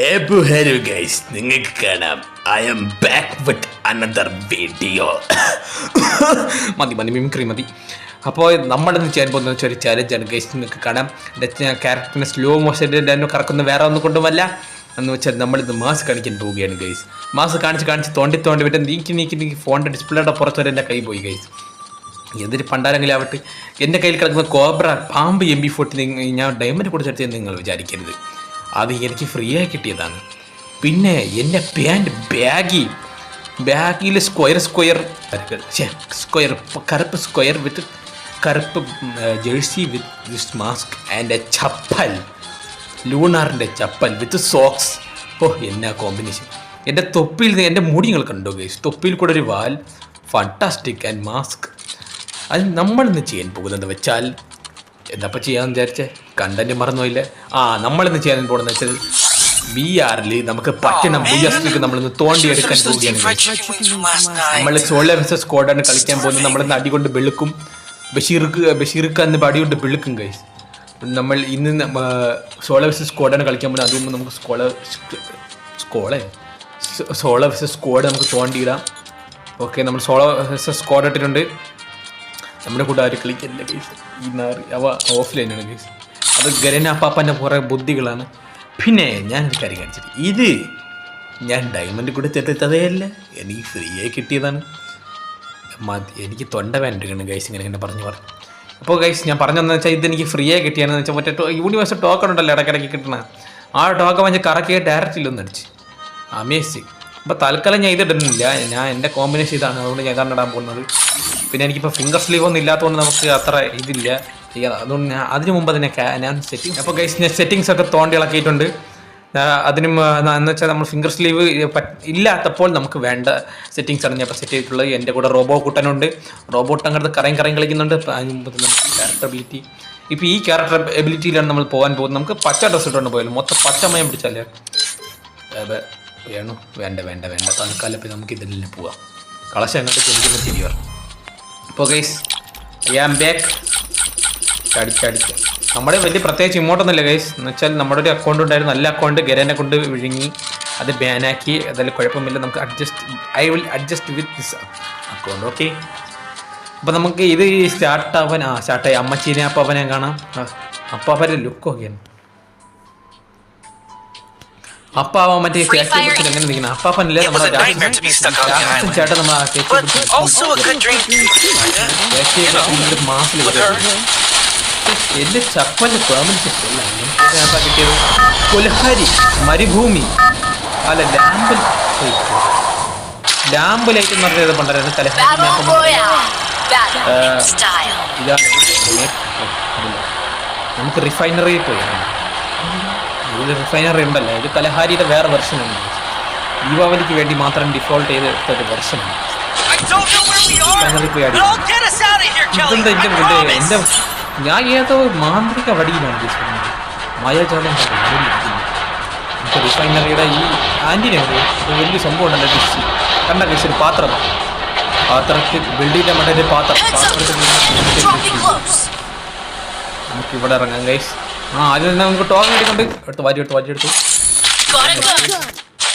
ഏബു hello guys നിങ്ങൾക്ക് കാണാം. I'm back with another video മതി മതി മിമിക്രി മതി. അപ്പോൾ നമ്മൾ ഇന്ന് ചെയ്യാൻ പോകുന്ന വെച്ചാൽ ഒരു ചാലഞ്ചാണ് ഗൈസ് നിങ്ങൾക്ക് കാണാം. ക്യാരക്ടറിനെ സ്ലോ മോഷനിൽ എന്നെ കറക്കുന്ന വേറെ ഒന്നും കൊണ്ടുമല്ല. എന്ന് വെച്ചാൽ നമ്മളിത് മാസ് കാണിക്കാൻ പോവുകയാണ് ഗൈസ്. മാസ് കാണിച്ച് കാണിച്ച് തോണ്ടി തോണ്ടി വിട്ട് നീക്കി നീക്കി നീക്കി ഫോണിന്റെ ഡിസ്പ്ലേയുടെ പുറത്ത് വരെ എന്റെ കൈ പോയി ഗൈസ്. എന്തൊരു പണ്ടാരെങ്കിലും ആവട്ടെ എന്റെ കയ്യിൽ കിടക്കുന്ന കോബ്ര പാമ്പ് എം ബി ഫോർട്ടി ഞാൻ ഡയമണ്ട് കൊടുത്തെടുത്ത് നിങ്ങൾ വിചാരിക്കരുത്. അത് എനിക്ക് ഫ്രീ ആയി കിട്ടിയതാണ്. പിന്നെ എന്റെ പാന്റ് ബാഗി ബാഗിൽ സ്ക്വയർ സ്ക്വയർ സ്ക്വയർ കറുപ്പ് സ്ക്വയർ വിത്ത് കറുപ്പ് jersey with this mask and a chappal. ലൂണാറിന്റെ chappal with socks oh എന്നാ കോമ്പിനേഷൻ എന്റെ തൊപ്പിയിൽ എന്റെ മുടി നിങ്ങൾ കണ്ടോ ഗൈസ് തൊപ്പിയിൽ കൂടെ ഒരു വാൽ ഫണ്ടാസ്റ്റിക് ആൻഡ് മാസ്ക് അത് നമ്മളിന്ന് ചെയ്യാൻ പോകുന്നത് വെച്ചാൽ എന്നപ്പോൾ ചെയ്യാമെന്ന് വിചാരിച്ചേ? കണ്ടന്റ് മറന്നുപോയില്ല? ആ നമ്മൾ നമ്മളിന്ന് ചെയ്യാൻ പോകുന്നത് വെച്ചാൽ വി ആറിൽ നമുക്ക് പറ്റണം നമ്മൾ എസ് നമ്മളിന്ന് തോണ്ടിയെടുക്കാൻ പോവുകയാണ്. നമ്മൾ സോളോ വെസസ് സ്ക്വാഡാണ് കളിക്കാൻ പോകുന്നത്. നമ്മൾ ഇന്ന് അടികൊണ്ട് വെളുക്കും. ബഷീർക്ക് ബഷീർക്ക് അന്ന് അടി കൊണ്ട് വെളുക്കും കൈസ് നമ്മൾ ഇന്ന് സോളോ വെസസ് സ്ക്വാഡാണ് കളിക്കാൻ പോകുന്നത്. അതുകൊണ്ട് നമുക്ക് സ്കോള സ്കോളെ സോളോ വെസസ് സ്ക്വാഡ് നമുക്ക് തോണ്ടിയിടാം. ഓക്കെ നമ്മൾ സോളോ വെസസ് സ്ക്വാഡ് ഇട്ടിട്ടുണ്ട്. നമ്മുടെ കൂടെ ആര് കളിക്കല്ല കേസ് ഈ നാറി അവ ഓഫ്ലൈനാണ് കേസ് അത് ഗരന അപ്പാപ്പന്റെ ബുദ്ധികളാണ്. പിന്നെ ഞാനൊരു കാര്യം കാണിച്ചിട്ട്. ഇത് ഞാൻ ഡയമണ്ട് കൂടെ തെറ്റത്തതേ എനിക്ക് ഫ്രീ ആയി കിട്ടിയതാണ്. എനിക്ക് തൊണ്ട വേണ്ടിരിക്കണം ഗൈസ് ഇങ്ങനെ ഇങ്ങനെ പറഞ്ഞു പറഞ്ഞു. അപ്പോൾ ഗൈസ് ഞാൻ പറഞ്ഞതെന്ന് വെച്ചാൽ ഇതെനിക്ക് ഫ്രീ ആയി കിട്ടിയാണെന്ന് വെച്ചാൽ മറ്റേ യൂണിവേഴ്സ് ടോക്കൺ ഉണ്ടല്ലോ ഇടയ്ക്കിടയ്ക്ക് കിട്ടണ. ആ ടോക്കൺ വെച്ച് ഡയറക്റ്റ് ഇല്ലെന്ന് അടിച്ച്. അമേസിങ് അപ്പോൾ തൽക്കാലം ഞാൻ ഇതിടുന്നില്ല ഞാൻ എന്റെ കോമ്പിനേഷൻ ഇതാണ്. അതുകൊണ്ട് ഞാൻ ഇതാണ് ഇടാൻ പോകുന്നത് പിന്നെ എനിക്കിപ്പോൾ ഫിംഗർ സ്ലീവ് ഒന്നും ഇല്ലാത്തതുകൊണ്ട് നമുക്ക് അത്ര ഇതില്ല. അതുകൊണ്ട് ഞാൻ അതിന് മുമ്പ് തന്നെ ഞാൻ സെറ്റിംഗ് അപ്പോൾ ഗൈസ് ഞാൻ സെറ്റിംഗ്സ് ഒക്കെ തോണ്ടി ഇളക്കിയിട്ടുണ്ട്. അതിനും എന്ന് വെച്ചാൽ നമ്മൾ ഫിംഗർ സ്ലീവ് ഇല്ലാത്തപ്പോൾ നമുക്ക് വേണ്ട സെറ്റിംഗ്സ് ആണ് ഞാൻ ഇപ്പോൾ സെറ്റ് ചെയ്തിട്ടുള്ളത്. എന്റെ കൂടെ റോബോ കുട്ടനുണ്ട്. റോബോട്ട് അങ്ങോട്ട് കറയും കറയും കളിക്കുന്നുണ്ട്. അതിന് മുമ്പ് നമുക്ക് ക്യാരക്ടർ എബിലിറ്റി ഇപ്പോൾ ഈ ക്യാരക്ടർ എബിലിറ്റിയിലാണ് നമ്മൾ പോകാൻ പോകുന്നത്. നമുക്ക് പച്ച ഡ്രസ്സ് ഇട്ടുകൊണ്ട് പോയാലും? മൊത്തം പച്ചമയം പിടിച്ചാലേ? അതെ വേണോ. വേണ്ട വേണ്ട വേണ്ട. തൽക്കാലം നമുക്ക് ഇതിൽ പോവാം. കളശം അങ്ങോട്ട് ചെല്ലുന്ന ചിരി അപ്പോൾ ഗൈസ് ഐ ആം ബാക്ക് അടിച്ചടിച്ച് നമ്മുടെ വലിയ പ്രത്യേകിച്ച് ഇമോട്ടൊന്നുമില്ല ഗൈസ് എന്ന് വെച്ചാൽ നമ്മുടെ ഒരു അക്കൗണ്ട് ഉണ്ടായിരുന്നു. നല്ല അക്കൗണ്ട് ഗരനെ കൊണ്ട് വിഴുങ്ങി അത് ബാനാക്കി അതെല്ലാം കുഴപ്പമില്ല. നമുക്ക് adjust I will adjust with this account okay അപ്പോൾ നമുക്ക് ഇത് സ്റ്റാർട്ടാവാൻ ആ സ്റ്റാർട്ടായി അമ്മച്ചീനെ അപ്പാപ്പനെ കാണാം. അപ്പാപ്പന്റെ ലുക്ക് ഒക്കെയാണ് അപ്പാവൻ മറ്റേ Fire പിടിച്ചിട്ട് എങ്ങനെ നിൽക്കണം അപ്പാപ്പനല്ലേ നമ്മുടെ. ചേട്ടൻ നമ്മൾ മാസിൽ എന്റെ ചപ്പന്റെ കിട്ടിയത് കൊലഹാരി മരുഭൂമി അല്ല ലാമ്പൽ ലാമ്പ് ലൈറ്റ് എന്ന് പറഞ്ഞത് പണ്ടായിരുന്നു Uh. ഇതാണ് നമുക്ക് റിഫൈനറി പോയി ഇത് റിഫൈനറി ഉണ്ടല്ലോ? ഇത് കലഹാരിയുടെ വേറെ വെർഷനാണ് ദീപാവലിക്ക് വേണ്ടി മാത്രം ഡിഫോൾട്ട് ചെയ്ത് എടുത്ത ഒരു വെർഷനാണ്. ഇതെന്താ. ഞാൻ ഏതോ മാന്ത്രിക വടിയിലാണ് ഉദ്ദേശിക്കുന്നത്. മായാജാലം എനിക്ക് റിഫൈനറിയുടെ ഈ ആന്റിനുണ്ട് ഒരു വലിയ സംഭവം ഉണ്ടല്ലോ ഡിഷ് കണ്ട ഡിഷ് ഒരു പാത്രം. പാത്രത്തിൽ ബിൽഡിന്റെ ഒരു പാത്രം. പാത്രത്തിൽ നമുക്കിവിടെ. ഇറങ്ങാം ഗൈസ് ആ ആദ്യം തന്നെ നമുക്ക് ടോക്കൺ എടുക്കുന്നുണ്ട് എടുത്ത് വാരി എടുത്ത് എടുത്തു.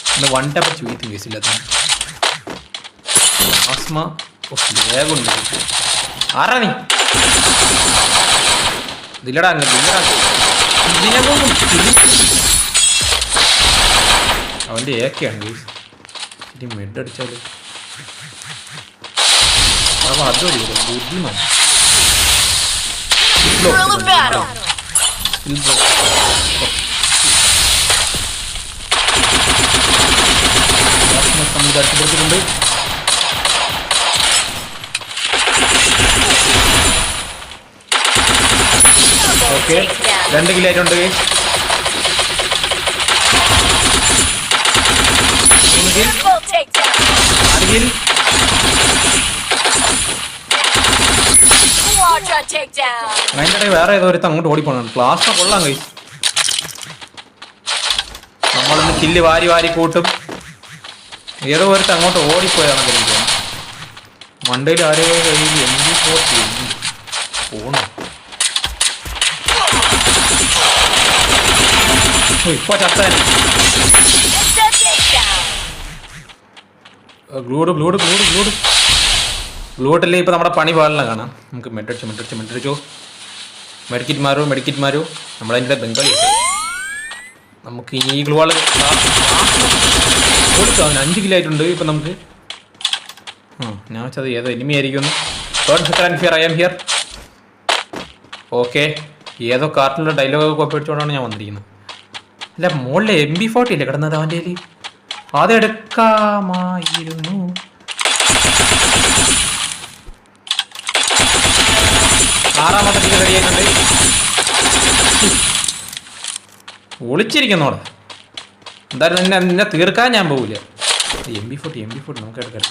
പിന്നെ വൺ ടാപ്പ് ചോദിക്കും കേസ് ഇല്ലാത്ത ആസ്മ വേഗമുണ്ട് ആരാ നീ? ഇതിലടാ ഇതിലടാ ഇതിനകം അവന്റെ ഏക്കയാണ് ഇനി മെഡ് അടിച്ചാൽ. അവ അതും ബുദ്ധിമാണ് അടിച്ചുപെടുത്തിട്ടുണ്ട് ഓക്കെ രണ്ട് കിലോ ആയിട്ടുണ്ട്. അതിന്റെ ഇടയിൽ വേറെ ഏതോ ഒരുത്ത് അങ്ങോട്ട് ഓടിപ്പോണം ക്ലാസ് കൊള്ളാം കൈ നമ്മളൊന്ന് കില്ല് വാരി വാരി കൂട്ടും. ഏതോ ഒരുത്ത് അങ്ങോട്ട് ഓടിപ്പോയതാണ് എനിക്ക് മണ്ടയിൽ ആരോ കയ്യിൽ എം ജി ഫോർ പോണോ. ഇപ്പൊ ചത്താൻ. Glued glued glued glued. ഗ്ലൂട്ടല്ലേ ഇപ്പോൾ നമ്മുടെ പണി പാടില്ല കാണാം. നമുക്ക് മെഡടിച്ചു മെഡടിച്ചു മെട്ടടിച്ചു മെഡിക്കറ്റ് മാറൂ മെഡിക്കറ്റ് മാറൂ. നമ്മളതിന്റെ ബംഗാളി നമുക്ക് ഇനി ഈ ഗ്ലൂ കൊടുത്തു അവന് അഞ്ച് കിലോ ആയിട്ടുണ്ട് ഇപ്പം നമുക്ക്. ആ ഞാൻ വെച്ചത് ഏതോ എനിമി ആയിരിക്കും fear I'm here okay ഏതോ കാർട്ടിലുള്ള ഡയലോഗ് കോപ്പിടിച്ചുകൊണ്ടാണ് ഞാൻ വന്നിരിക്കുന്നത്. അല്ല മുകളിൽ എം ബി ഫോർട്ടി അല്ലേ കിടന്നത് അവന്റെ കയ്യിൽ അതെടുക്കാമായിരുന്നു ആറാമത്തെ കിലോ റെഡിയായിട്ടുണ്ട് ഒളിച്ചിരിക്കുന്നോടെ. എന്തായാലും നിന്നെ നിന്നെ തീർക്കാൻ ഞാൻ പോവില്ല. M B forty M B forty നമുക്ക് എടുക്കാം.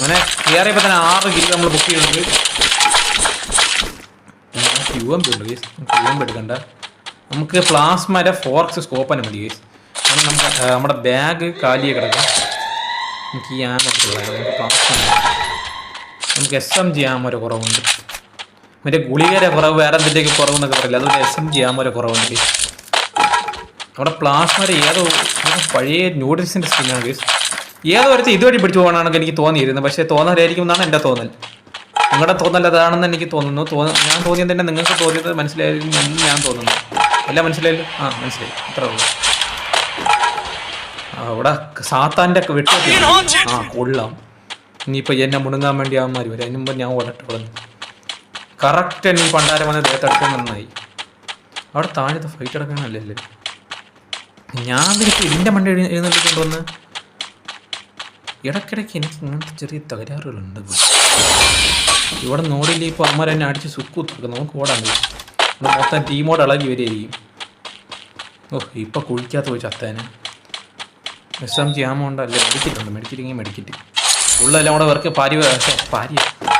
അങ്ങനെ കയറിയപ്പോൾ തന്നെ ആറ് കിലോ നമ്മൾ ബുക്ക് ചെയ്തിട്ടുണ്ട്. യു എം പി ഉണ്ട് കേസ് യു എം പി എടുക്കണ്ട. നമുക്ക് പ്ലാസ്മയുടെ ഫോർക്സ് സ്കോപ്പ് തന്നെ മതി നമുക്ക് നമ്മുടെ ബാഗ് കാലിയെ കിടക്കാം നമുക്ക് ഈ ആമ എടുത്തുള്ള നമുക്ക് പ്ലാസ്മ നമുക്ക് എസ് എം ജി ആമൊരു കുറവുണ്ട്. മറ്റേ ഗുളികയുടെ കുറവ് വേറെ എന്തിന്റെയൊക്കെ കുറവെന്നൊക്കെ പറയില്ല? അതുകൊണ്ട് എസ് എം ജി ആമൊരു കുറവുണ്ട്. നമ്മുടെ പ്ലാസ്മയുടെ ഏതോ പഴയ ന്യൂഡിൽസിന്റെ സ്കിന്നാണ് കേസ് ഏതോ ഒരുത്ത് ഇതുവഴി പിടിച്ചു പോകണമെന്നൊക്കെ എനിക്ക് തോന്നിയിരുന്നു. പക്ഷേ തോന്നലായിരിക്കും എന്നാണ് എന്റെ തോന്നൽ. നിങ്ങളുടെ തോന്നൽ അതാണെന്ന് എനിക്ക് തോന്നുന്നു. തോന്ന ഞാൻ തോന്നിയത് തന്നെ നിങ്ങൾക്ക് തോന്നിയത് മനസ്സിലായിരിക്കും എന്ന് ഞാൻ തോന്നുന്നു. എല്ലാം മനസ്സിലായല്ലോ. ആ മനസ്സിലായി. അത്രേ ഉള്ളൂ. അവിടെ സാത്താന്റെ വെട്ടി. ആ കൊള്ളാം. ഇനിയിപ്പോൾ എന്നെ മുണങ്ങാൻ വേണ്ടി അവന്മാർ വരും. അതിന് മുമ്പ് ഞാൻ ഓടട്ടെ ഇവിടെ കറക്റ്റ് എന്നെ പണ്ടാരം വന്ന് ദേഹത്തടുക്കാൻ നന്നായി. അവിടെ താഴത്തെ ഫൈറ്റ് അടക്കാനല്ലേ ഞാൻ വിളിച്ച് ഇതിന്റെ മണ്ട എഴുന്നേറ്റ് കൊണ്ടുവന്ന് ഇടയ്ക്കിടയ്ക്ക് എനിക്ക് ഇങ്ങനത്തെ ചെറിയ തകരാറുകളുണ്ട്. ഇവിടെ. നോടില്ലേ ഇപ്പോൾ അമ്മ എന്നെ അടിച്ച് സുക്കൂത്തൊക്കെ നമുക്ക് ഓടാൻ കഴിയും മൊത്തം ടീമോട് ഇളകി വരികയും ഓഹ് ഇപ്പം കുഴിക്കാത്ത പോയി ചത്തേനെ. എസ് എം ജി അല്ലേ മെഡിക്കറ്റ് ഉണ്ട്. മെഡിക്കറ്റിങ് മെഡിക്കറ്റ്. ഉള്ളതെല്ലാം കൂടെ വർക്ക് പാരി പാരി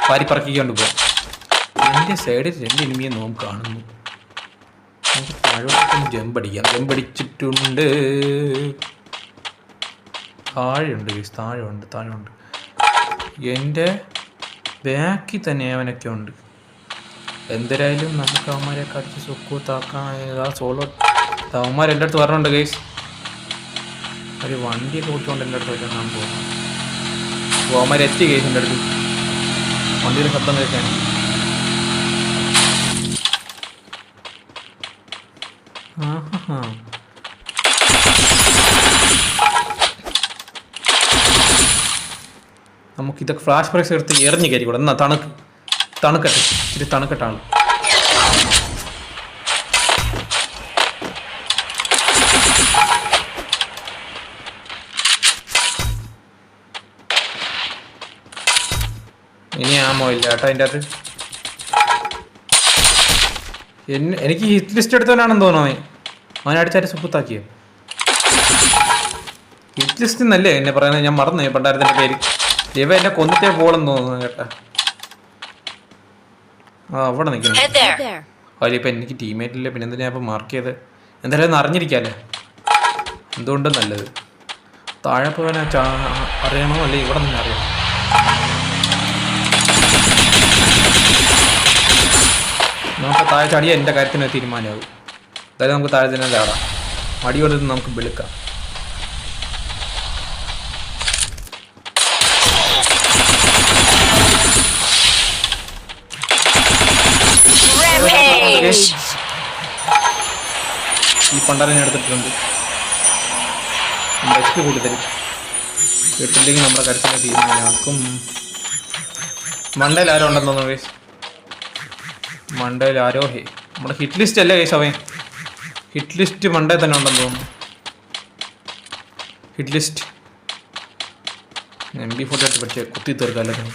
പാരി പറക്കിക്കൊണ്ട് പോകും എന്റെ സൈഡിൽ രണ്ട് ഇനിമിയെ നോം കാണുന്നു. താഴോട്ടൊന്ന് ജമ്പടിക്കാം ജമ്പടിച്ചിട്ടുണ്ട് താഴെയുണ്ട് guys, താഴെയുണ്ട് താഴെയുണ്ട്. എന്റെ ബാക്കിൽ തന്നെ അവനൊക്കെ ഉണ്ട്. എന്തരായാലും നമുക്ക് അവന്മാരെ കടിച്ച് സുക്കൂത്താക്കാൻ താക്കാൻ സോളോ അവന്മാർ എന്റെ അടുത്ത് പറഞ്ഞുണ്ട് ഗൈസ് ഒരു വണ്ടിയൊക്കെ കൊടുത്തുകൊണ്ട് എന്റെ അടുത്ത് വരാൻ ഞാൻ പോകും അവന്മാർ എത്തി എന്റെ അടുത്ത്. വണ്ടിയുടെ ശബ്ദം കേൾക്കാൻ ആഹാ. നമുക്ക് ഇതൊക്കെ ഫ്ലാഷ് പ്രൈസ് എടുത്ത് എറിഞ്ഞ് കയറി കൂടെ എന്നാ തണുക്ക്. തണുക്കട്ടെ. ഇത് തണുക്കട്ടാണ്. ആമോ ഇല്ല കേട്ടോ അതിന്റെ അകത്ത്. എനിക്ക് ഹിറ്റ് ലിസ്റ്റ് എടുത്തവനാണെന്ന് തോന്നുന്നു അവൻ. അടിച്ചാരി സുപ്പത്താക്കിയോ ഹിറ്റ് ലിസ്റ്റ് എന്നല്ലേ എന്നെ പറയുന്നത്? ഞാൻ മറന്നു പണ്ടാരത്തിന്റെ പേര്. ഇവ എന്നെ കൊന്നിട്ടേ പോളെന്ന് തോന്നുന്നു കേട്ടാ. ആ അവിടെ നിൽക്കുന്നു. അതിൽ ഇപ്പം എനിക്ക് ടീമേറ്റില്ല പിന്നെ എന്തിനാ ഇപ്പം മാർക്ക് ചെയ്ത്? എന്തായാലും ഒന്ന് അറിഞ്ഞിരിക്കാല്ലേ? എന്തുകൊണ്ടും നല്ലത്. താഴെ പോകാൻ അറിയണോ? അല്ലെ ഇവിടെ നിന്ന് അറിയണം നമുക്ക് താഴെ ചാടിയ എന്റെ കാര്യത്തിന് തീരുമാനമാകും. എന്തായാലും നമുക്ക് താഴെ തന്നെ ചാടാം. മടി കൊടുത്ത് നമുക്ക് വിളിക്കാം. ഈ പണ്ടാരനെ എടുത്തിട്ടുണ്ട്. എക്സ്പി കൂട്ടി തരും കിട്ടില്ലെങ്കിൽ നമ്മുടെ കരുത്തിനെ തീരുമാനമാക്കും. മണ്ടയിൽ ആരും ഉണ്ടെന്ന് തോന്നുന്നു കേസ് മണ്ടയിൽ ആരോഹി നമ്മുടെ ഹിറ്റ് ലിസ്റ്റ് അല്ലേ അവൻ? ഹിറ്റ് ലിസ്റ്റ് മണ്ടേ തന്നെ ഉണ്ടെന്ന് തോന്നുന്നു. Hit list M B photo എടുത്ത് പഠിച്ച് കുത്തി തീർക്കാമല്ലോ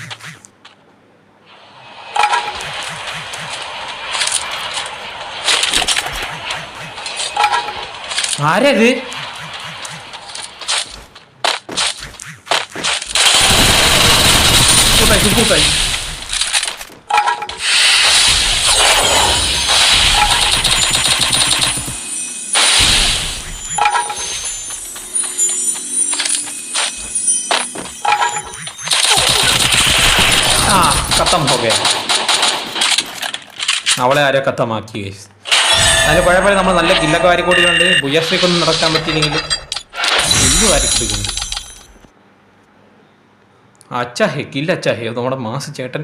ആരത് കൂട്ടായി കൂട്ടായി. കത്തം പോകെ. അവളെ ആരോ കത്തമാക്കി. അതിന് കുഴപ്പമില്ല നമ്മൾ നല്ല കില്ലൊക്കെ വാരി കൂടിയുണ്ട്. ബുയസ്ട്രീക്ക് ഒന്നും നടക്കാൻ പറ്റിയില്ലെങ്കിൽ കില്ല് വാരി അച്ചാഹേ കില്ല അച്ചാഹേ നമ്മുടെ മാസ് ചേട്ടൻ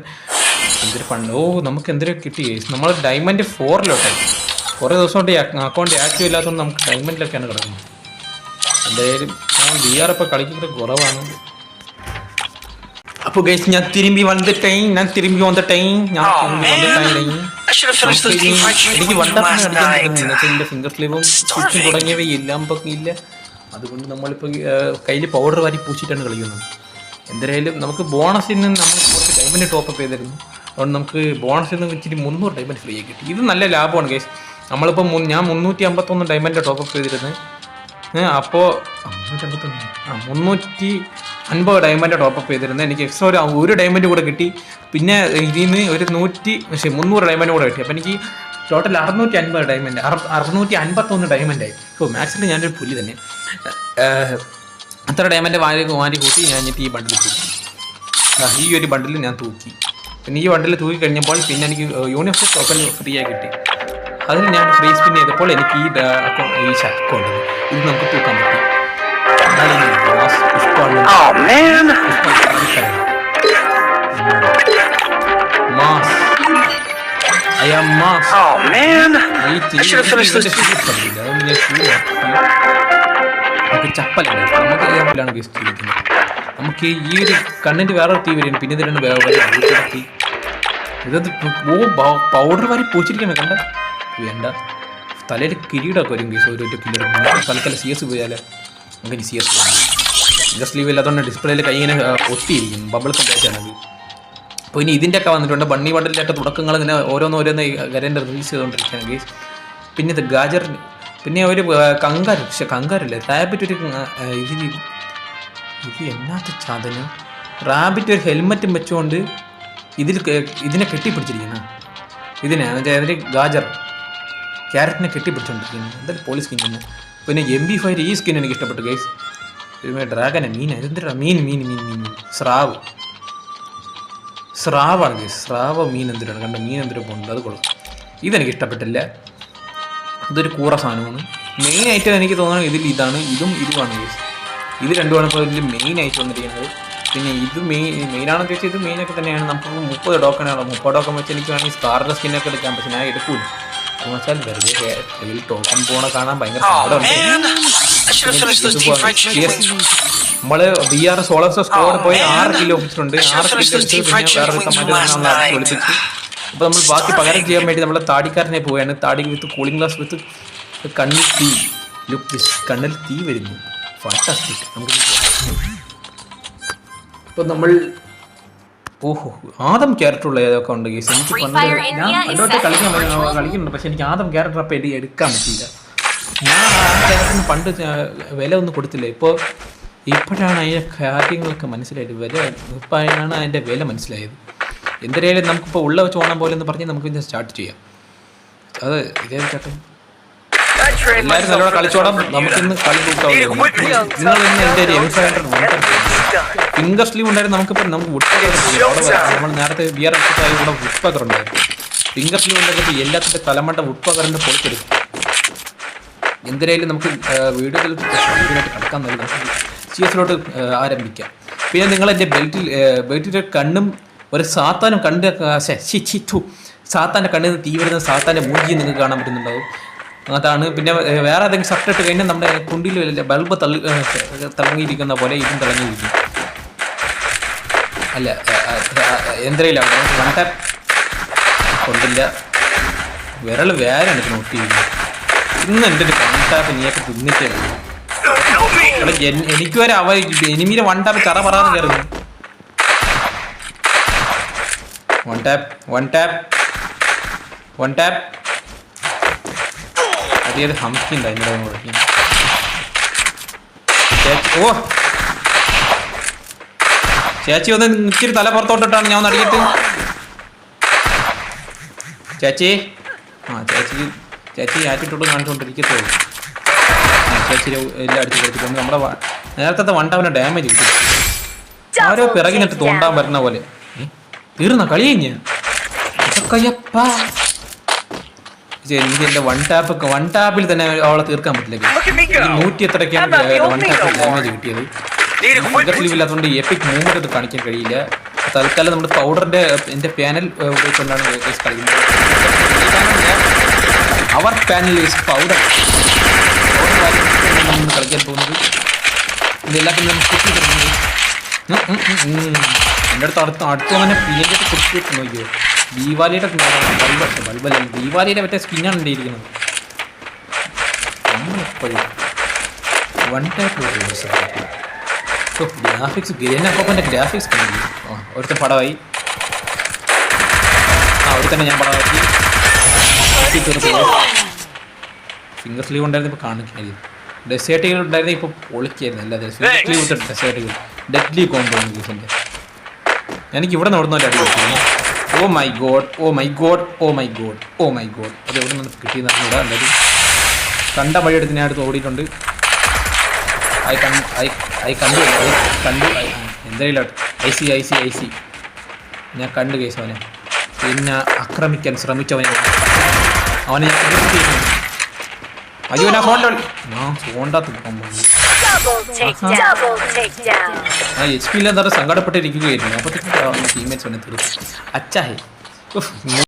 എന്തൊരു പണ്ട് ഓ നമുക്ക് എന്തൊരു കിട്ടി നമ്മൾ ഡയമണ്ട് ഫോറിലോട്ടെ. കുറേ ദിവസം കൊണ്ട് അക്കൗണ്ട് ആക്റ്റീവ് ഇല്ലാത്തതുകൊണ്ട് നമുക്ക് ഡയമണ്ടിലൊക്കെയാണ് കിടക്കുന്നത്. എന്തായാലും ബി ആർ ഇപ്പോൾ കളിക്കുന്നത് കുറവാണ്. അപ്പോൾ ഗൈസ് ഞാൻ തിരുമ്പി വന്നിട്ടേ ഞാൻ തിരുമ്പി വന്നിട്ടേ ഞാൻ Oh, എനിക്ക് എന്റെ ഫിംഗർ സ്ലീവും സ്റ്റിച്ചും തുടങ്ങിയവ എല്ലാം ഇല്ല. അതുകൊണ്ട് നമ്മളിപ്പോൾ കയ്യിൽ പൗഡർ വാരി പൂച്ചിട്ടാണ് കളിക്കുന്നത്. എന്തായാലും നമുക്ക് ബോണസിൽ നിന്ന് നമ്മൾ കുറച്ച് ഡയമണ്ട് ടോപ്പ് അപ്പ് ചെയ്തിരുന്നു. അതുകൊണ്ട് നമുക്ക് ബോണസിൽ നിന്ന് ഇച്ചിരി മുന്നൂറ് ഡയമണ്ട് ഫ്രീ ആയി കിട്ടി. ഇത് നല്ല ലാഭമാണ് കേസ് നമ്മളിപ്പോൾ ഞാൻ മുന്നൂറ്റി അമ്പത്തൊന്ന് ഡയമണ്ട് ടോപ്പ് അപ്പ് മുന്നൂറ്റി അൻപത് ഡയമണ്ട് ടോപ്പ് അപ്പ് ചെയ്തിരുന്നു. എനിക്ക് എക്സ്ട്രാ ഒരു ഒരു ഡയമണ്ട് കൂടെ കിട്ടി. പിന്നെ ഇതിൽ നിന്ന് ഒരു നൂറ്റി പക്ഷേ മുന്നൂറ് ഡയമണ്ട് കൂടെ കിട്ടി. അപ്പോൾ എനിക്ക് ടോട്ടൽ അറുന്നൂറ്റി അൻപത് ഡയമണ്ട് അറുന്നൂറ്റി അൻപത്തൊന്ന് ഡയമണ്ട് ആയി. ഓ മാക്സിൽ ഞാനൊരു പുലി തന്നെ. അത്ര ഡയമണ്ട് വാരി വാരി കൂട്ടി ഞാൻ എന്നിട്ട് ഈ ബണ്ടിൽ ഈ ഒരു ബണ്ടിൽ ഞാൻ തൂക്കി. പിന്നെ ഈ ബണ്ടിൽ തൂക്കി കഴിഞ്ഞപ്പോൾ പിന്നെ എനിക്ക് യൂണിവേഴ്സിറ്റി ടോക്കൺ ഫ്രീ ആയി കിട്ടി. അതിൽ ഞാൻ ഫ്രീ സ്പിൻ ചെയ്തപ്പോൾ എനിക്ക് ഈ ഈ അക്കൗണ്ട് ഇത് നമുക്ക് തൂക്കാൻ പറ്റും. Mass I am mass. നമുക്ക് ചപ്പലാണ് നമുക്ക് ചപ്പലാണ് ഗസ്റ്റ് ചെയ്തിരിക്കുന്നത്. നമുക്ക് ഈ ഒരു കണ്ണിന്റെ വേറെ തീ വരും പിന്നെ ഇതിലാണ് വേറെ വേറെ ഇതത് ഓ പൗഡർ വാരി പൂച്ചിരിക്കണം കണ്ട? വേണ്ട തലയിൽ കിരീടമൊക്കെ വരും കേസ് ഒരു കിലോ തലക്കല്ല സി എസ് പോയാൽ നമുക്ക് സി എസ് ജസ്റ്റ് ലീവ് ഇല്ലാത്തതുകൊണ്ട് ഡിസ്പ്ലേയിൽ കൈ ഇങ്ങനെ ഒട്ടിയിരിക്കും. ബബിൾ അത് അപ്പോൾ ഇനി ഇതിന്റെയൊക്കെ വന്നിട്ടുണ്ട്. ബണ്ണി ബണ്ടിലൊക്കെ തുടക്കങ്ങൾ ഇങ്ങനെ ഓരോന്നോരോന്ന് ഓരോന്ന് കരന്റെ റിലീസ് ചെയ്തുകൊണ്ടിരിക്കുകയാണ് കേസ് പിന്നെ ഇത് ഗാജർ പിന്നെ ഒരു കങ്കാർ പക്ഷേ കങ്കാരല്ലേ? റാബിറ്റ് ഒരു ഇതിന് ഇത് എന്നാത്ത ചാതന? റാബിറ്റ് ഒരു ഹെൽമറ്റും വെച്ചുകൊണ്ട് ഇതിൽ ഇതിനെ കെട്ടിപ്പിടിച്ചിരിക്കുന്ന. ഇതിനെ എന്നുവെച്ചാൽ വെച്ചാൽ ഗാജർ ക്യാരറ്റിനെ കെട്ടിപ്പിടിച്ചോണ്ടിരിക്കുന്നു. എന്തായാലും പോലീസ് സ്കിൻ പിന്നെ എം ബി ഫൈവ് ഈ സ്കിൻ എനിക്ക് ഇഷ്ടപ്പെട്ടു ഗൈസ് പിന്നെ ഡ്രാഗനെ മീൻ എന്തിനാ മീൻ മീൻ മീൻ മീൻ മീൻ. സ്രാവ്. സ്രാവാണ് ഗൈസ് സ്രാവ് മീൻ എന്തിനാണ്? കണ്ട മീൻ എന്തിനാ പോകുന്നത് അത് കൊള്ളാം. ഇതെനിക്ക് ഇഷ്ടപ്പെട്ടില്ല. ഇതൊരു കൂറ സാധനമാണ്. മെയിൻ ആയിട്ട് എനിക്ക് തോന്നുന്നത് ഇതിൽ ഇതാണ്. ഇതും ഇതുമാണ് ഗൈസ് ഇത് രണ്ടുമാണ് ഇപ്പോൾ ഇതിൽ മെയിൻ ആയിട്ട് വന്നിരിക്കുന്നത്. പിന്നെ ഇത് മെയിൻ മെയിനാണെന്ന് ചോദിച്ചാൽ ഇത് മെയിനൊക്കെ തന്നെയാണ്. നമുക്ക് മുപ്പത് ടോക്കണാണ് മുപ്പത് ടോക്കൺ വെച്ച് എനിക്ക് വേണമെങ്കിൽ സ്കാറിന്റെ സ്കിന്നൊക്കെ എടുക്കാൻ പക്ഷെ ഞാൻ എടുക്കൂല. എന്ന് വെച്ചാൽ വെറുതെ ടോക്കൺ പോണ കാണാൻ ഭയങ്കര. നമ്മൾ ബി ആർ സോളർ സ്കോഡ് പോയി ആറ് കിലോ ഒപ്പിച്ചിട്ടുണ്ട്. I ആറ് കിലോ പിന്നെ വേറെ നമ്മൾ. ഒളിപ്പിച്ച് ബാക്കി പകരം ചെയ്യാൻ വേണ്ടി നമ്മൾ താടിക്കാരനെ പോവുകയാണ്. താടി വിത്ത് കൂളിംഗ് ഗ്ലാസ് വിത്ത് കണ്ണിൽ തീ. Look this. കണ്ണിൽ തീ വരുന്നു. ഫാന്റാസ്റ്റിക് നമുക്ക് നമ്മൾ ഓഹോ ആദം ക്യാരക്ടറുള്ള ഏതൊക്കെ ഉണ്ട്? ഗീസ് എനിക്ക് Free പണ്ട് Fire ഞാൻ India പണ്ടോട്ട് കളിക്കാൻ പറ്റുന്ന- കളിക്കുന്നുണ്ട്. പക്ഷെ എനിക്ക് ആദം ക്യാരക്ടർ അപ്പം എനിക്ക് എടുക്കാൻ പറ്റിയില്ല. ഞാൻ ആ ക്യാരക്ടറിന് പണ്ട് വില ഒന്നും കൊടുത്തില്ല. ഇപ്പോൾ ഇപ്പോഴാണ് അതിന്റെ കാര്യങ്ങളൊക്കെ മനസ്സിലായത്. വില ഇപ്പോഴാണ് അതിന്റെ വില മനസ്സിലായത്. എന്തരായാലും നമുക്കിപ്പോൾ ഉള്ള വെച്ച് ഓണം പോലെ എന്ന് പറഞ്ഞ് നമുക്ക് ഇന്ന് സ്റ്റാർട്ട് ചെയ്യാം. അത് ഇതേ ചേട്ടൻ. എല്ലാവരും നല്ലോണം കളിച്ചോടാം നമുക്കിന്ന് കളി Need നിങ്ങൾ ഇന്ന് എന്റെ ഒരു എം ഫിംഗർ സ്ലീവ് ഉണ്ടായിരുന്നു നമുക്കിപ്പോൾ നമുക്ക് വുഡ് നമ്മൾ നേരത്തെ ബിയർ എടുത്തിട്ടായി ഇവിടെ വുഡ് പകർ ഉണ്ടായിരുന്നു ഫിംഗർ സ്ലീവ് ഉണ്ടായിരുന്നപ്പോൾ എല്ലാത്തിന്റെ തലമണ്ട വുഡ് പകറിന്റെ പൊളിച്ചെടുക്കും എന്തിനായാലും നമുക്ക് വീഡിയോയിൽ ഇതിനായിട്ട് കിടക്കാൻ നൽകി സി എസിലോട്ട് ആരംഭിക്കാം. പിന്നെ നിങ്ങൾ എന്റെ ബെൽറ്റിൽ ബെൽറ്റിന്റെ കണ്ണും ഒരു സാത്താനും കണ്ട് ശിച്ചു സാത്താന്റെ കണ്ണിൽ നിന്ന് തീ വരുന്ന സാത്താന്റെ മൂഞ്ചി നിങ്ങൾക്ക് കാണാൻ പറ്റുന്നുണ്ടാവും. അതാണ്. പിന്നെ വേറെ ഏതെങ്കിലും ഷർട്ട് ഇട്ട് കഴിഞ്ഞാൽ നമ്മുടെ കുണ്ടിൽ ബൾബ് തള്ളി തിളങ്ങിയിരിക്കുന്ന പോലെ ഇതും തിളങ്ങിയിരിക്കും. അല്ല എന്തരയില്ല ടാപ്പ് കൊണ്ടില്ല. വിരൽ വേറെ എനിക്ക് നോക്കി ഇന്ന് എന്റെ ഒരു ടാപ്പ് നീയൊക്കെ തിന്നിട്ടേ. എനിക്ക് വരെ അവ എനിമീനെ വൺ ടാപ്പ് ചറ പറയാന്ന് കയറുന്നു one tap one tap one tap അതേത് ഹംസി ഉണ്ട് അതിന്റെ മുടക്കി ഓ! ചേച്ചി ഒന്ന് ഇച്ചിരി തല പുറത്തോട്ടിട്ടാണ് ഞാൻ ഒന്ന് ചേച്ചി. ആ ചേച്ചി ചേച്ചി ആറ്റിട്ടോട്ട് കാണിച്ചുകൊണ്ടിരിക്കത്തുള്ളൂ ചേച്ചി എല്ലാം അടിച്ച് കളിച്ചിട്ടുണ്ട് നമ്മുടെ നേരത്തെ വണ്ടവനെ ഡാമേജ് കിട്ടി. ആരോ പിറകിനിട്ട് തോണ്ടാൻ വരുന്ന പോലെ. തീർന്ന കളി കഴിഞ്ഞ? എനിക്ക് എന്റെ വൺ ടാപ്പ് ഒക്കെ വൺ ടാപ്പിൽ തന്നെ അവളെ തീർക്കാൻ പറ്റില്ല. നൂറ്റി the വൺ ടാപ്പിൽ ഡാമേജ് കിട്ടിയത്? ഫിംഗർ എപ്പിക് മൂവ്മെന്റ് അത് കാണിക്കാൻ കഴിയില്ല. തൽക്കാലം നമ്മുടെ പൗഡറിന്റെ എന്റെ പാനൽ ഉപയോഗിച്ചുകൊണ്ടാണ് കളിക്കുന്നത് അവർ പാനൽ ഈസ് പൗഡർ നമ്മൾ കളിക്കാൻ പോകുന്നത് ഇതെല്ലാത്തിനും നമ്മൾ. എന്റെ അടുത്ത് അടുത്ത് അടുത്ത് തന്നെ പിന്നിന്റെ കുറിച്ച് നോക്കിയോ ദീപാലിയുടെ ബൾബ് ബൾബല്ല ദീപാലിയുടെ മറ്റേ സ്കിന്നാണ് എന്റെ ഇരിക്കുന്നത് വൺ ടൈപ്പ് ഗ്രാഫിക്സ് അപ്പന്റെ ഗ്രാഫിക്സ് കണ്ടു ആ ഒരുത്തൻ പടമായി ആ ഒരു തന്നെ ഞാൻ പടമാക്കി ഫിംഗർ സ്ലീവ് ഉണ്ടായിരുന്നു ഇപ്പോൾ കാണിക്കായിരുന്നു ഡെസേർട്ടുകൾ ഉണ്ടായിരുന്നു ഇപ്പോൾ പൊളിക്കായിരുന്നു. ഫിംഗർ സ്ലീവ് ഡെസേർട്ടുകൾ ഡെഡ്ലി കോമ്പോ ഗീസിന്റെ എനിക്ക് ഇവിടെ നിന്ന് അടി കിട്ടുന്നു ഓ my god oh my god oh my god oh my god അത് എവിടെ നിന്ന് കിട്ടിയെന്ന് അറിഞ്ഞൂടാ എന്തായാലും. കണ്ട വഴിയെടുത്ത് ഞാൻ അടുത്ത് ഓടിയിട്ടുണ്ട്. ഐ കൺ ഐ ഐ കണ്ടു ഐ കണ്ടു ഐ എന്തായാലും I see I see I see. ഞാൻ കണ്ടു കേസ് അവനെ. പിന്നെ ആക്രമിക്കാൻ ശ്രമിച്ചവനെ അവനെ ഞാൻ. അയ്യോ ഞാൻ ഫോണിന്റെ ഞാൻ എച്ച് പി ഇല്ലാതെ സങ്കടപ്പെട്ടിരിക്കുകയായിരുന്നു. അപ്പോഴത്തേക്ക് ടീമേറ്റ്സ് അച്ചാഹേ